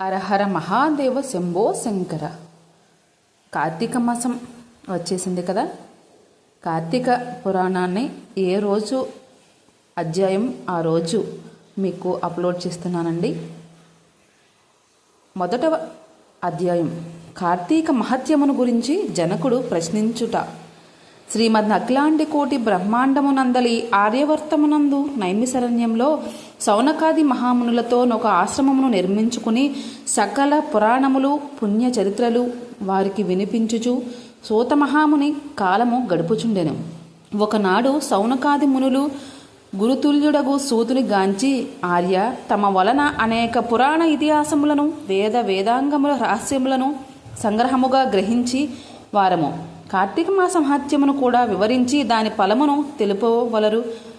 అరహర మహాదేవ శంభో శంకర. కార్తీక మాసం వచ్చేసింది కదా. కార్తీక పురాణాన్ని ఏ రోజు అధ్యాయం ఆ రోజు మీకు అప్లోడ్ చేస్తున్నానండి. మొదట అధ్యాయం. కార్తీక మహత్యమును గురించి జనకుడు ప్రశ్నించుట. శ్రీమద్ అఖిలాండి కోటి బ్రహ్మాండమునందలి ఆర్యవర్తమునందు నైమిశరణ్యంలో సౌనకాది మహామునులతో ఒక ఆశ్రమమును నిర్మించుకుని సకల పురాణములు పుణ్య చరిత్రలు వారికి వినిపించుచు సూత మహాముని కాలము గడుపుచుండెను. ఒకనాడు సౌనకాది మునులు గురుతుల్యుడగు సూతుని గాంచి ఆర్య తమ వలన అనేక పురాణ ఇతిహాసములను వేద వేదాంగముల రహస్యములను సంగ్రహముగా గ్రహించి వారము. కార్తీక మాస మహత్యమును కూడా వివరించి దాని ఫలమును తెలుపవలరు.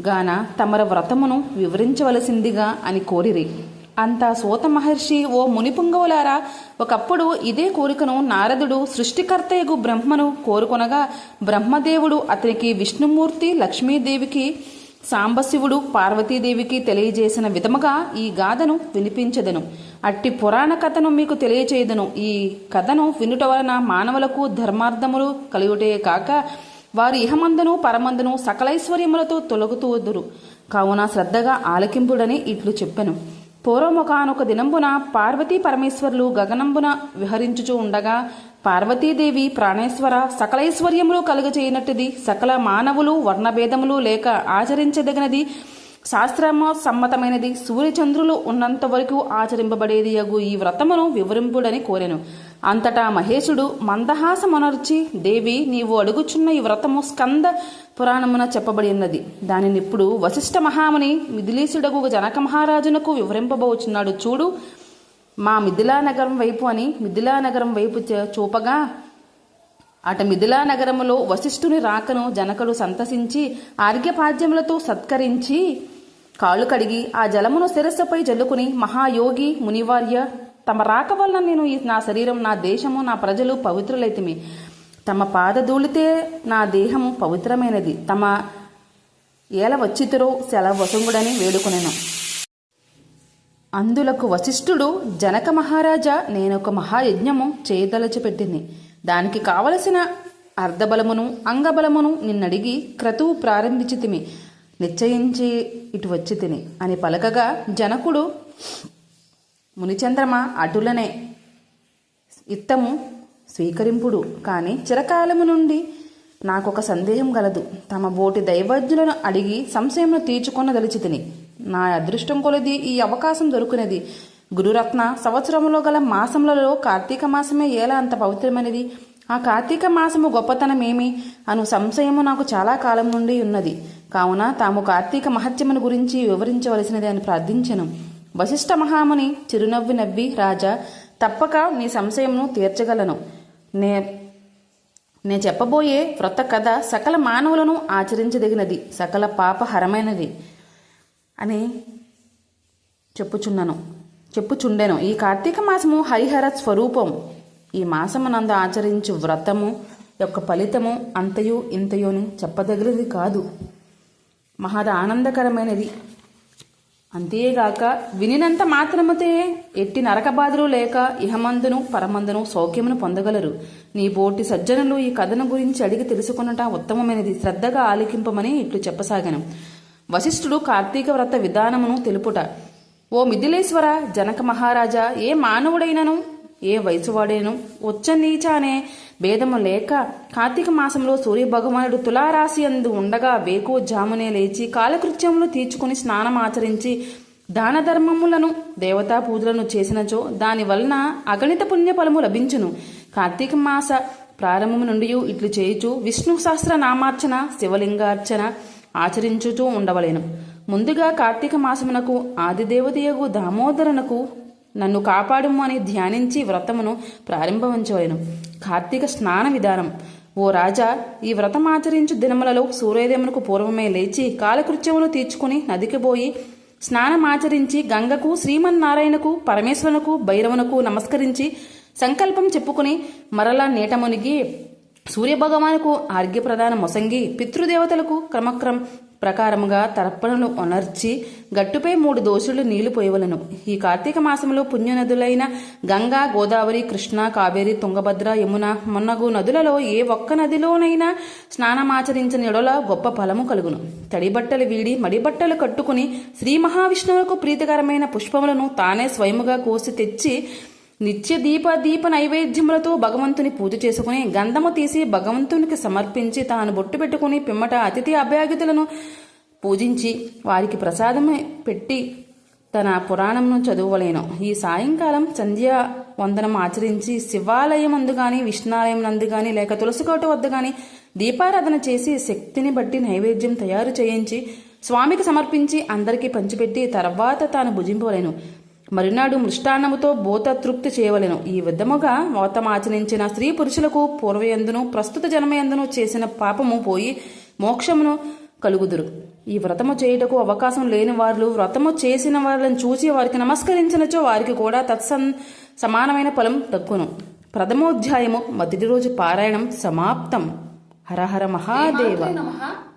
గాన తమర వ్రతమును వివరించవలసిందిగా అని కోరిరి. అంతా సూత మహర్షి ఓ మునిపుంగవులారా ఒకప్పుడు ఇదే కోరికను నారదుడు సృష్టికర్తయగు బ్రహ్మను కోరుకొనగా బ్రహ్మదేవుడు అతనికి విష్ణుమూర్తి లక్ష్మీదేవికి సాంబశివుడు పార్వతీదేవికి తెలియజేసిన విధముగా ఈ గాథను వినిపించదను. అట్టి పురాణ కథను మీకు తెలియచేయదను. ఈ కథను వినుట వలన మానవులకు ధర్మార్థములు కలుగుటే కాక వారు ఇహమందును పరమందును సకలైశ్వర్యములతో తొలగుతూదురు కావున శ్రద్ధగా ఆలకింపుడని ఇట్లు చెప్పెను. పూర్వముఖానొక దినంబున పార్వతీ పరమేశ్వరులు గగనంబున విహరించుచూ ఉండగా పార్వతీదేవి ప్రాణేశ్వర సకలైశ్వర్యములు కలుగజేయనట్టుది సకల మానవులు వర్ణభేదములు లేక ఆచరించదగినది శాస్త్రమ సమ్మతమైనది. సూర్యచంద్రులు ఉన్నంత వరకు ఆచరింపబడేది అగు ఈ వ్రతమును వివరింపుడని కోరెను. అంతటా మహేశుడు మందహాసమనర్చి దేవి నీవు అడుగుచున్న ఈ వ్రతము స్కంద పురాణమున చెప్పబడి ఉన్నది దానిని ఇప్పుడు వశిష్ఠ మహాముని మిథిలీసుడగు జనక మహారాజునకు వివరింపబోచున్నాడు చూడు. మా మిథిలా నగరం వైపు అని మిథిలా నగరం వైపు చూపగా అట మిథిలా నగరములో వశిష్ఠుని రాకను జనకుడు సంతసించి ఆర్ఘ్యపాద్యములతో సత్కరించి కాళ్ళు కడిగి ఆ జలమును శిరస్సుపై జల్లుకుని మహాయోగి మునివార్య తమ రాక వలన నేను నా శరీరం నా దేశము నా ప్రజలు పవిత్రులైతిమి. తమ పాదధూళితే నా దేహము పవిత్రమైనది. తమ ఏల వచ్చితురో సెలవు వసంగుడని వేడుకొనెను. అందులకు వశిష్ఠుడు జనక మహారాజా నేనొక మహాయజ్ఞము చేయదలచిపెట్టింది. దానికి కావలసిన అర్ధబలమును అంగబలమును నిన్నడిగి క్రతువు ప్రారంభించితిమి. నిశ్చయించి ఇటు వచ్చి తిని. అని పలకగా జనకుడు మునిచంద్రమ అటులనే ఇత్తము స్వీకరింపుడు. కానీ చిరకాలము నుండి నాకొక సందేహం గలదు. తమ బోటి దైవజ్ఞులను అడిగి సంశయమును తీర్చుకొన దలిచి తిని. నా అదృష్టం కొలది ఈ అవకాశం దొరుకునేది. గురురత్న సంవత్సరములో గల మాసములలో కార్తీక మాసమే ఎలా అంత పవిత్రమైనది? ఆ కార్తీక మాసము గొప్పతనమేమి? అను సంశయము నాకు చాలా కాలం నుండి ఉన్నది. కావున తాము కార్తీక మహత్యమును గురించి వివరించవలసినది అని ప్రార్థించను. వశిష్ఠ మహాముని చిరునవ్వి నవ్వి రాజా తప్పక నీ సంశయమును తీర్చగలను. నే నే చెప్పబోయే వ్రత కథ సకల మానవులను ఆచరించదగినది సకల పాపహరమైనది అని చెప్పుచున్నాను చెప్పుచుండెను. ఈ కార్తీక మాసము హరిహర స్వరూపం. ఈ మాసమునందు ఆచరించు వ్రతము యొక్క ఫలితము అంతయు ఇంతయోని చెప్పదగినది కాదు. మహద ఆనందకరమైనది. అంతేగాక వినినంత మాత్రమతే ఎట్టి నరకబాధలు లేక ఇహమందును పరమందును సౌఖ్యమును పొందగలరు. నీ బోటి సజ్జనులు ఈ కథను గురించి అడిగి తెలుసుకున్నట ఉత్తమమైనది. శ్రద్ధగా ఆలికింపమని ఇట్లు చెప్పసాగను. వశిష్ఠుడు కార్తీక వ్రత విధానమును తెలుపుట. ఓ మిథిలేశ్వర జనక మహారాజా ఏ మానవుడైనను ఏ వయసువాడేను? ఉచ్చ నీచ అనే భేదము లేక కార్తీక మాసంలో సూర్య భగవానుడు తులారాశి అందు ఉండగా వేకు జామునే లేచి కాలకృత్యములు తీర్చుకుని స్నానం ఆచరించి దాన ధర్మములను దేవతా పూజలను చేసినచో దాని వలన అగణిత పుణ్యఫలము లభించును. కార్తీక మాస ప్రారంభము నుండి ఇట్లు చేయుచు విష్ణు సహస్ర నామార్చన శివలింగార్చన ఆచరించుచూ ఉండవలేను. ముందుగా కార్తీక మాసమునకు ఆదిదేవతయగు దామోదరునకు నన్ను కాపాడుము అని ధ్యానించి వ్రతమును ప్రారంభించవలెను కార్తీక స్నాన విధానం. ఓ రాజా ఈ వ్రతం ఆచరించు దినములలో సూర్యోదయమునకు పూర్వమే లేచి కాలకృత్యములు తీర్చుకుని నదికి పోయి స్నానమాచరించి గంగకు శ్రీమన్నారాయణకు పరమేశ్వరునకు భైరవునకు నమస్కరించి సంకల్పం చెప్పుకుని మరలా నీట మునిగి సూర్యభగవానుకు ఆర్ఘ్యప్రదాన మొసంగి పితృదేవతలకు క్రమక్రమ ప్రకారముగా తర్పణలు ఒనర్చి గట్టుపై మూడు దోషులు నీళ్ళు పోయవలను. ఈ కార్తీక మాసంలో పుణ్యనదులైన గంగా గోదావరి కృష్ణ కావేరి తుంగభద్ర యమున మొన్నగు నదులలో ఏ ఒక్క నదిలోనైనా స్నానమాచరించిన ఎడల గొప్ప ఫలము కలుగును. తడి బట్టలు వీడి మడి బట్టలు కట్టుకుని శ్రీ మహావిష్ణువులకు ప్రీతికరమైన పుష్పములను తానే స్వయముగా కోసి తెచ్చి నిత్య దీప దీప నైవేద్యములతో భగవంతుని పూజ చేసుకుని గంధము తీసి భగవంతునికి సమర్పించి తాను బొట్టు పెట్టుకుని పిమ్మట అతిథి అభ్యాగతులను పూజించి వారికి ప్రసాదం పెట్టి తన పురాణంను చదువలేను ఈ సాయంకాలం సంధ్యా వందనం ఆచరించి శివాలయం అందు కానీ విష్ణాలయం నందు కానీ లేక తులసికోట వద్ద కానీ దీపారాధన చేసి శక్తిని బట్టి నైవేద్యం తయారు చేయించి స్వామికి సమర్పించి అందరికీ పంచిపెట్టి తర్వాత తాను భుజింపలేను మరునాడు మృష్టాన్నముతో భూత తృప్తి చేయవలెను. ఈ విధముగా మోతమాచరించిన స్త్రీ పురుషులకు పూర్వయందును ప్రస్తుత జన్మయందును చేసిన పాపము పోయి మోక్షమును కలుగుదురు. ఈ వ్రతము చేయుటకు అవకాశం లేని వారు వ్రతము చేసిన వారిని చూసి వారికి నమస్కరించినచో వారికి కూడా తత్సన్ సమానమైన ఫలం దక్కును. ప్రథమోధ్యాయము మొదటి రోజు పారాయణం సమాప్తం. హరహర మహాదేవ. నమః.